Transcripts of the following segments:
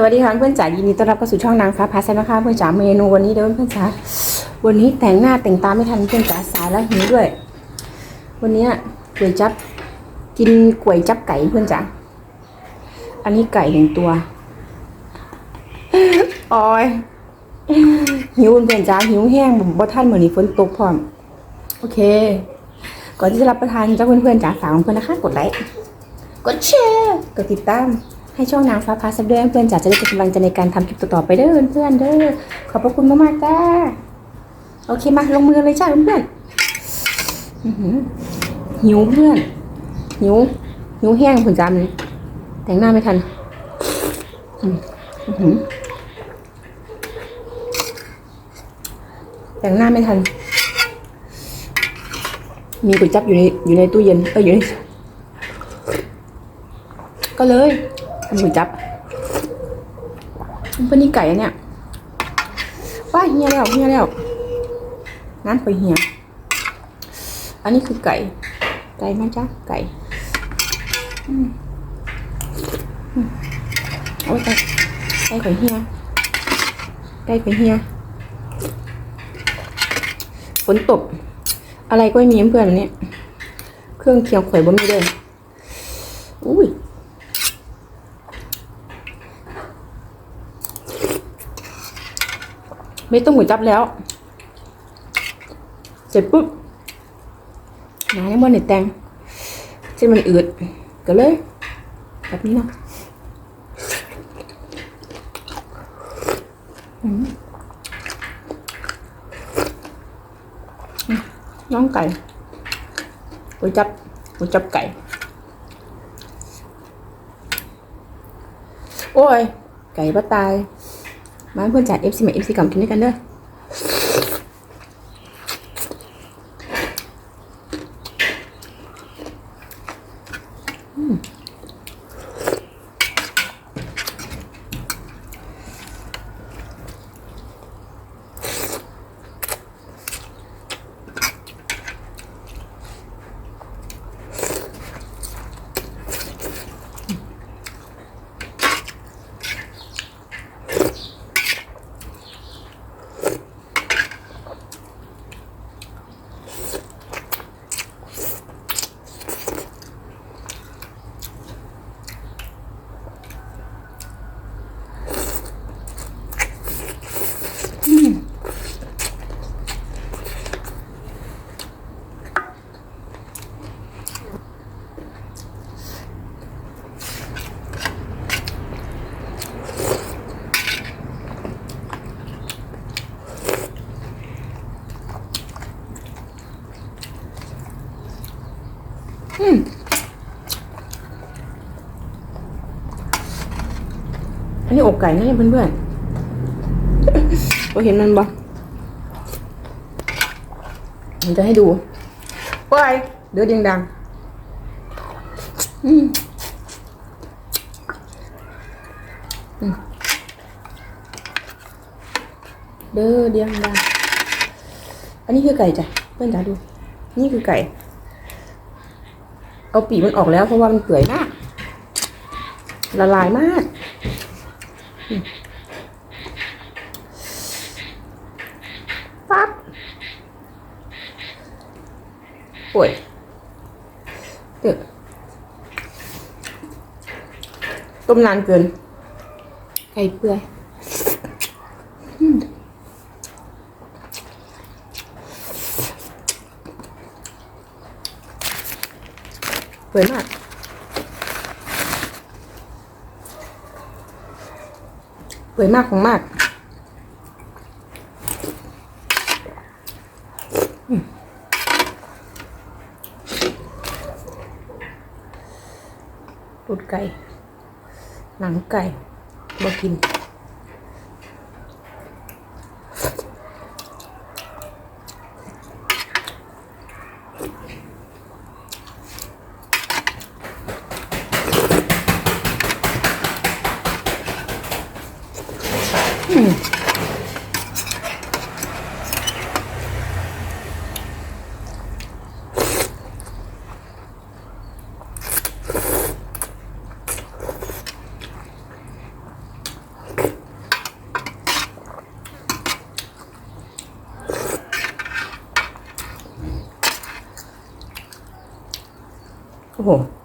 สวัสดีค่ะเพื่อนจ๋ายินดีต้อนรับเข้าสู่ช่องนางฟ้าพาแซมนะคะเพื่อนจ๋าเมนูวันนี้เด้อเพื่อนจ๋าวันนี้แต่งหน้าแต่งตาไม่ทันเพื่อนจ๋าสายแล้วหิวด้วย วันนี้ก๋วยจับกินก๋วยจับไก่เพื่อนจ๋าอันนี้ไก่หนึ่งตัวออยหิวเพื่อนจ๋าหิวแห้งบ่ท่านเหมือนนี้ฝนตกพร้อมโอเค ก่อนที่จะรับประทานเจ้าเพื่อนๆจ๋าฝากเพื่อนนะคะ กดไลค์กดแชร์กดติดตาม ให้ช่องนางฟ้าพาซับด้วยเพื่อนจ๋าจะได้เป็นกำลังใจในการทำคลิปต่อๆไปเด้อเพื่อนเด้อขอบพระคุณมากๆจ้าโอเคมาลงมือเลยจ้าเพื่อนอื้อหือหิวเพื่อนหิวหิวแห้งผุนจามเลยแต่งหน้าไม่ทันอืมอื้อหือแต่งหน้าไม่ทัน มีก๋วยจับอยู่ในอยู่ในตู้เย็นเอออยู่ในก็เลย ทำก๋วยจับเพื่อนนี่ไก่อันเนี่ยว้าเฮียแล้วเฮียแล้วน้ำไปเฮียอันนี้คือไก่ ไก่ไหมจ๊ะไก่อืมอืมโอ้ยไก่ไก่ข่อยเฮียไก่ข่อยเฮียฝนตก อะไรก็ไม่มีเพื่อนวันนี้ เครื่องเคียงข่อยบ่มีเลย ไม่ต้องหมูจับแล้ว เสร็จปุ๊บน้ำยังบ่ในแตงเส้นมันอืดก็เลย แบบนี้เนาะน้องไก่ก๋วยจับก๋วยจับไก่ โอ้ย ไก่บ้าตาย มาเพื่อนจ่ายเอฟซีมาเอฟซีกล่ำกินด้วยกันเด้อ อันนี้อกไก่นะเนี่ยเพื่อนๆเราเห็นมันบ่ผมจะให้ดูว้ายเดือดยังดังอืมเด้อเดียงดังอันนี้คือไก่จ้ะเพื่อนจ๋าดู นี่คือไก่ เอาปีมันออกแล้วเพราะว่ามันเปื่อยมาก ละลายมาก ปั๊บป่วยเดือดต้มนานเกิน ไก่เปื่อยอืม เปื่อยมากเปื่อยมากของมากตูดไก่ หนังไก่บ่กิน 음. 어.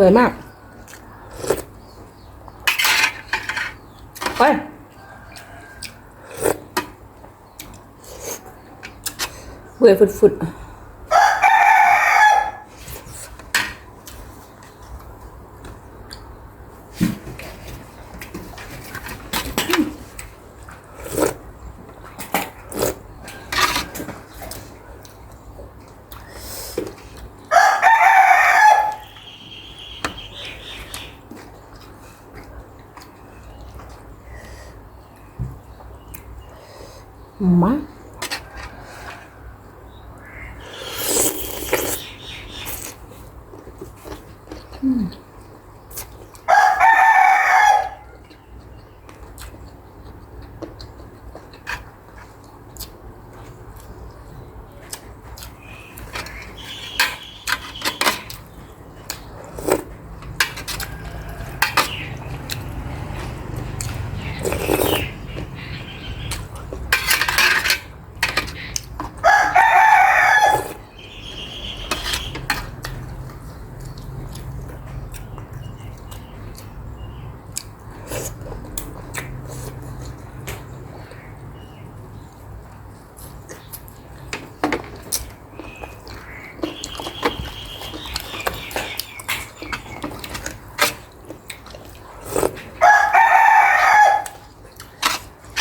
สวยมากไปเบื่อยฝุดๆ มา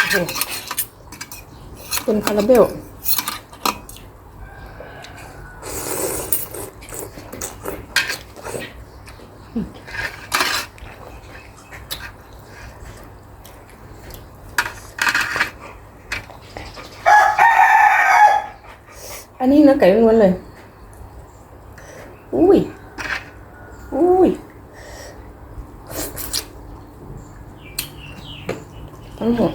โอ้โหเป็น คาราเบลอันนี้เนื้อไก่ล้วนๆเลย อุ้ย อุ้ย ทั้งหมด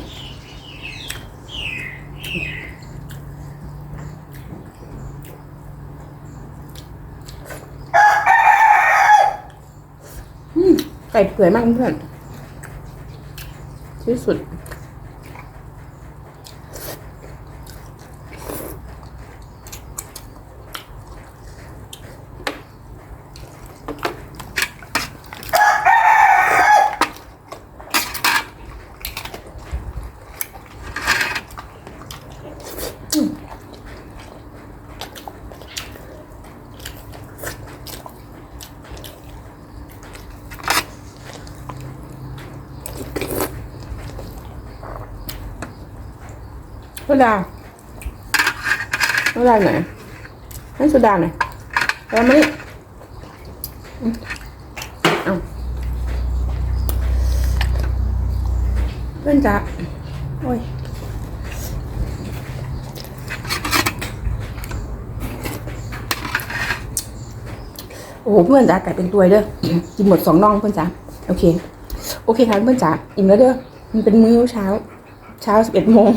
อืม ไก่เปื่อยมากเพื่อนที่สุด โซดาโซดาไหนให้โซดาหน่อยแล้วมานี่เอาเพื่อนจ๋าโอ้ยโอ้โหเพื่อนจ๋าไก่เป็นตัวเด้อกินหมดสองน่องเพื่อนจ๋าโอเค โอเคค่ะเพื่อนจ๋าอิ่มแล้วเด้อมันเป็นมื้อเช้า เช้าสิบเอ็ดโมง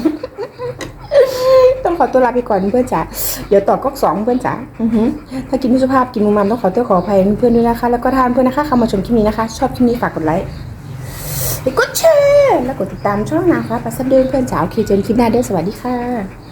ต้องขอตัวลาไปก่อนเพื่อนจ๋าเดี๋ยวต่อก๊อกสองเพื่อนจ๋าถ้ากินไม่สุภาพกินมุมมามต้องขอตัวขออภัยเพื่อนด้วยนะคะ แล้วก็ทานเพื่อนนะคะเข้ามาชมคลิปนี้นะคะ ชอบคลิปนี้ฝากกดไลค์กดแชร์แล้วกดติดตามช่องนะคะปัสสเดินเพื่อนจ๋าโอเคเจอกันคลิปหน้าเด้อสวัสดีค่ะ